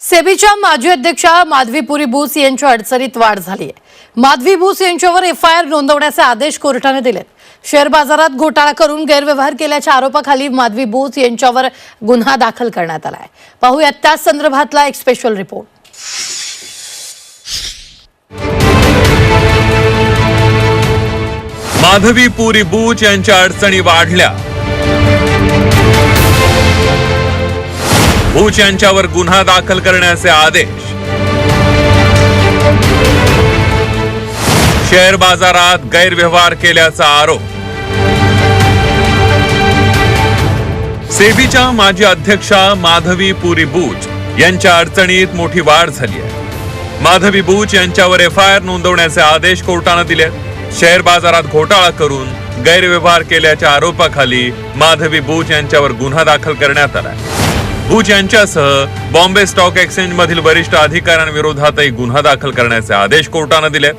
सेबीच्या माजी अध्यक्षा माधवी पुरी यांच्या अडचणीत वाढ झाली आहे. माधवी बुस यांच्यावर एफ आय आर नोंदवण्याचे आदेश कोर्टाने दिलेत. शेअर बाजारात घोटाळा करून गैरव्यवहार केल्याच्या आरोपाखाली माधवी बुस यांच्यावर गुन्हा दाखल करण्यात आला आहे. पाहूयात त्याच संदर्भातला एक स्पेशल रिपोर्ट माधवी पुरी बूच यांच्या अडचणी वाढल्या. बूच यांच्यावर गुन्हा दाखल करण्याचे आदेश. शेअर बाजारात गैरव्यवहार केल्याचा आरोप. सेबीच्या माजी अध्यक्षा माधवी पुरी बूच यांच्या अडचणीत मोठी वाढ झाली आहे. माधवी बूच यांच्यावर एफ आय आर नोंदवण्याचे आदेश कोर्टानं दिले शेअर बाजारात घोटाळा करून गैरव्यवहार केल्याच्या आरोपाखाली माधवी बूच यांच्यावर गुन्हा दाखल करण्यात आला भुज यांच्यासह बॉम्बे स्टॉक एक्सचेंज मधील वरिष्ठ अधिकाऱ्यांविरोधातही गुन्हा दाखल करण्याचे आदेश कोर्टानं दिले.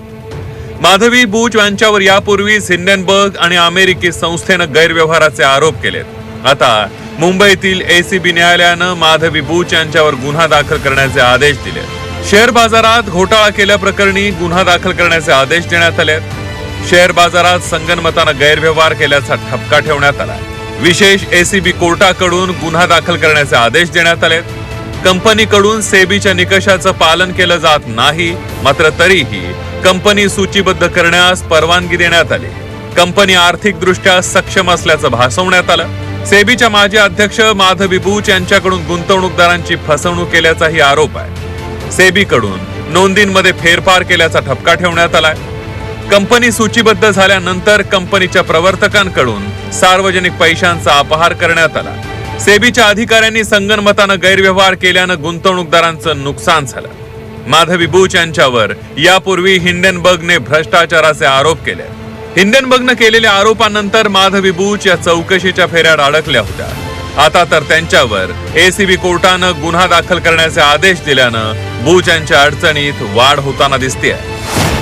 माधवी भुज यांच्यावर यापूर्वीच हिंडनबर्ग आणि अमेरिकी संस्थेनं गैरव्यवहाराचे आरोप केलेत. आता मुंबईतील एसीबी न्यायालयानं माधवी भुज यांच्यावर गुन्हा दाखल करण्याचे आदेश दिले. शेअर बाजारात घोटाळा केल्याप्रकरणी गुन्हा दाखल करण्याचे आदेश देण्यात आले. शेअर बाजारात संगनमतानं गैरव्यवहार केल्याचा ठपका ठेवण्यात आला विशेष एसीबी कोर्टाकडून गुन्हा दाखल करण्याचे आदेश देण्यात आले कंपनीकडून सेबीच्या निकषाचं पालन केलं जात नाही मात्र तरीही कंपनी सूचीबद्ध करण्यास परवानगी देण्यात आली. कंपनी आर्थिकदृष्ट्या सक्षम असल्याचं भासवण्यात आलं. सेबीच्या माजी अध्यक्ष माधवी बूच यांच्याकडून गुंतवणूकदारांची फसवणूक केल्याचाही आरोप आहे. सेबीकडून नोंदींमध्ये फेरफार केल्याचा ठपका ठेवण्यात आलाय. कंपनी सूचीबद्ध झाल्यानंतर कंपनीच्या प्रवर्तकांकडून सार्वजनिक पैशांचा अपहार करण्यात आला. सेबीच्या अधिकाऱ्यांनी संगनमतानं गैरव्यवहार केल्यानं गुंतवणूकदारांचं नुकसान झालं. माधवी बूच यांच्यावर यापूर्वी हिंडनबर्गने भ्रष्टाचाराचे आरोप केले. हिंडनबर्गनं केलेल्या आरोपानंतर माधवी बूच या चौकशीच्या फेऱ्यात अडकल्या होत्या. आता तर त्यांच्यावर एसीबी कोर्टानं गुन्हा दाखल करण्याचे आदेश दिल्यानं बूच यांच्या अडचणीत वाढ होताना दिसते